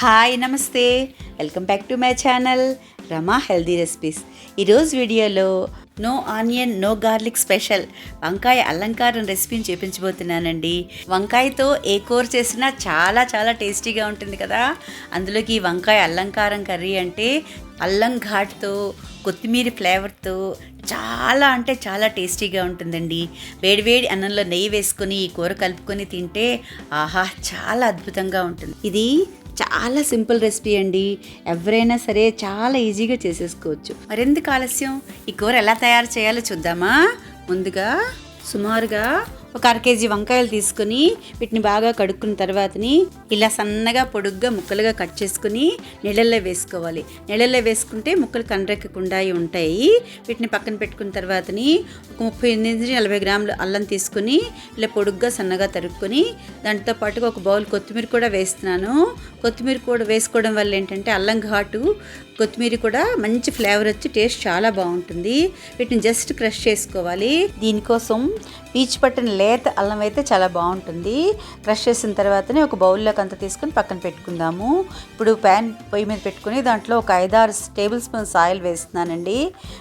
Hi నమస్తే. Welcome back to my channel Rama healthy recipes. ఈరోజు వీడియోలో no onion no garlic special వంకాయ అలంకారం రెసిపీని చూపించబోతున్నానండి. వంకాయతో ఏ కూర చేసినా చాలా చాలా టేస్టీగా ఉంటుంది కదా. అందులోకి ఈ వంకాయ అలంకారం కర్రీ అంటే అల్లం ఘాట్తో కొత్తిమీర ఫ్లేవర్తో చాలా అంటే చాలా టేస్టీగా ఉంటుందండి. వేడివేడి అన్నంలో నెయ్యి వేసుకొని ఈ కూర కలుపుకొని తింటే ఆహా చాలా అద్భుతంగా ఉంటుంది. ఇది చాలా సింపుల్ రెసిపీ అండి. ఎవరైనా సరే చాలా ఈజీగా చేసేసుకోవచ్చు. మరెందుకు ఆలస్యం? ఈ కూర ఎలా తయారు చేయాలో చూద్దామా? ముందుగా సుమారుగా ఒక అర కేజీ వంకాయలు తీసుకుని వీటిని బాగా కడుక్కున్న తర్వాతని ఇలా సన్నగా పొడుగ్గా ముక్కలుగా కట్ చేసుకుని నీళ్ళల్లో వేసుకోవాలి. నీళ్ళల్లో వేసుకుంటే ముక్కలు కండ్రెక్కకుండా ఉంటాయి. వీటిని పక్కన పెట్టుకున్న తర్వాతని ఒక ముప్పై ఎనిమిది నుంచి నలభై గ్రాములు అల్లం తీసుకుని ఇలా పొడుగ్గా సన్నగా తరుక్కొని దాంతో పాటుగా ఒక బౌల్ కొత్తిమీర కూడా వేస్తున్నాను. కొత్తిమీర కూడా వేసుకోవడం వల్ల ఏంటంటే అల్లం ఘాటు కొత్తిమీర కూడా మంచి ఫ్లేవర్ వచ్చి టేస్ట్ చాలా బాగుంటుంది. వీటిని జస్ట్ క్రష్ చేసుకోవాలి. దీనికోసం పీచు పట్టిన లేత అల్లం అయితే చాలా బాగుంటుంది. క్రష్ చేసిన తర్వాతనే ఒక బౌల్లోకి అంత తీసుకొని పక్కన పెట్టుకుందాము. ఇప్పుడు ప్యాన్ పొయ్యి మీద పెట్టుకుని దాంట్లో ఒక ఐదారు టేబుల్ స్పూన్స్ ఆయిల్ వేస్తున్నానండి.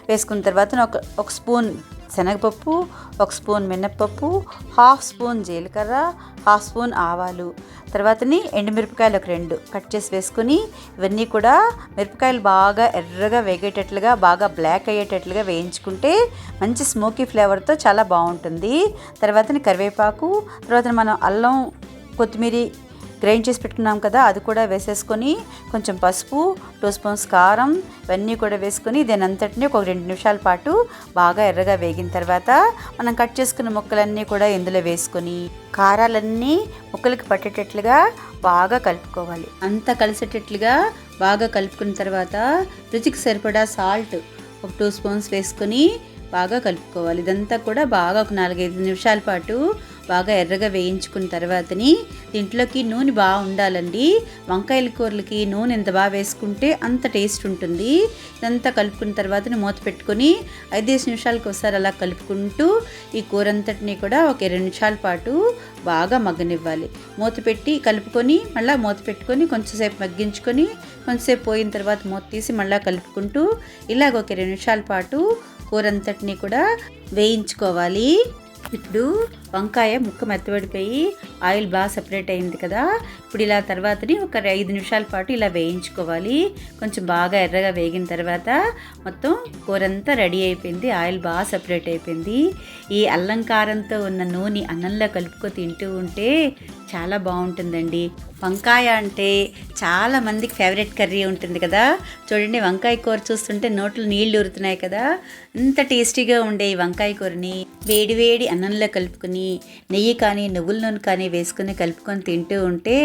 వేసుకున్న తర్వాత ఒక ఒక స్పూన్ శనగపప్పు ఒక స్పూన్ మినప్పప్పు హాఫ్ స్పూన్ జీలకర్ర హాఫ్ స్పూన్ ఆవాలు. తర్వాతని ఎండుమిరపకాయలు ఒక రెండు కట్ చేసి వేసుకుని ఇవన్నీ కూడా మిరపకాయలు బాగా ఎర్రగా వేగేటట్లుగా బాగా బ్లాక్ అయ్యేటట్లుగా వేయించుకుంటే మంచి స్మోకీ ఫ్లేవర్తో చాలా బాగుంటుంది. తర్వాతని కరివేపాకు తర్వాత మనం అల్లం కొత్తిమీర గ్రైండ్ చేసి పెట్టుకున్నాం కదా అది కూడా వేసేసుకొని కొంచెం పసుపు టూ స్పూన్స్ కారం ఇవన్నీ కూడా వేసుకొని దీని అంతటిని ఒక రెండు నిమిషాల పాటు బాగా ఎర్రగా వేగిన తర్వాత మనం కట్ చేసుకున్న ముక్కలన్నీ కూడా ఇందులో వేసుకొని కారాలన్నీ ముక్కలకి పట్టేటట్లుగా బాగా కలుపుకోవాలి. అంతా కలిసేటట్లుగా బాగా కలుపుకున్న తర్వాత రుచికి సరిపడా సాల్ట్ ఒక టూ స్పూన్స్ వేసుకొని బాగా కలుపుకోవాలి. ఇదంతా కూడా బాగా ఒక నాలుగైదు నిమిషాల పాటు బాగా ఎర్రగా వేయించుకున్న తర్వాతని దీంట్లోకి నూనె బాగా ఉండాలండి వంకాయల కూరలకి నూనె ఎంత బాగా వేసుకుంటే అంత టేస్ట్ ఉంటుంది. ఇదంతా కలుపుకున్న తర్వాత మూత పెట్టుకొని ఐదేసి నిమిషాలకు ఒకసారి అలా కలుపుకుంటూ ఈ కూర అంతటిని కూడా ఒక ఇరవై నిమిషాల పాటు బాగా మగ్గనివ్వాలి. మూత పెట్టి కలుపుకొని మళ్ళీ మూత పెట్టుకొని కొంచెంసేపు మగ్గించుకొని కొంచెంసేపు పోయిన తర్వాత మూత తీసి మళ్ళీ కలుపుకుంటూ ఇలాగ ఒక ఇరవై నిమిషాల పాటు కూర అంతటిని కూడా వేయించుకోవాలి. ఇప్పుడు వంకాయ ముక్క మెత్తబడిపోయి ఆయిల్ బాగా సపరేట్ అయింది కదా. ఇప్పుడు ఇలా తర్వాతని ఒక ఐదు నిమిషాల పాటు ఇలా వేయించుకోవాలి. కొంచెం బాగా ఎర్రగా వేగిన తర్వాత మొత్తం కూర అంతా రెడీ అయిపోయింది. ఆయిల్ బాగా సపరేట్ అయిపోయింది. ఈ అల్లం కారంతో ఉన్న నూనె అన్నంలో కలుపుకో తింటూ ఉంటే చాలా బాగుంటుందండి. వంకాయ అంటే చాలా మందికి ఫేవరెట్ కర్రీ ఉంటుంది కదా. చూడండి వంకాయ కూర చూస్తుంటే నోట్లో నీళ్ళు ఊరుతున్నాయి కదా. ఇంత టేస్టీగా ఉండే ఈ వంకాయ కూరని వేడి వేడి అన్నంలో కలుపుకొని నెయ్యి కానీ నువ్వుల నూనె కానీ వేసుకొని కలుపుకొని తింటూ ఉంటే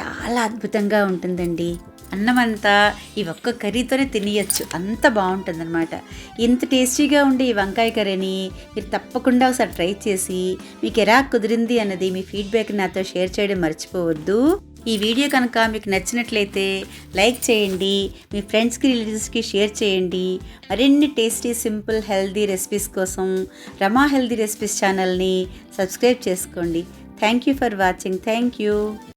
చాలా అద్భుతంగా ఉంటుందండి. అన్నం అంతా ఈ ఒక్క కర్రీతోనే తినేయచ్చు. అంత బాగుంటుంది అనమాట ఇంత టేస్టీగా ఉండే ఈ వంకాయ కర్రీని మీరు తప్పకుండా ఒకసారి ట్రై చేసి మీకు ఎలా కుదిరింది అన్నది మీ ఫీడ్బ్యాక్ నాతో షేర్ చేయడం మర్చిపోవద్దు. ఈ వీడియో కనుక మీకు నచ్చినట్లయితే లైక్ చేయండి మీ ఫ్రెండ్స్కి రిలేటివ్స్కి షేర్ చేయండి. మరిన్ని టేస్టీ సింపుల్ హెల్దీ రెసిపీస్ కోసం రమా హెల్దీ రెసిపీస్ ఛానల్ని సబ్స్క్రైబ్ చేసుకోండి. Thank you for watching. Thank you.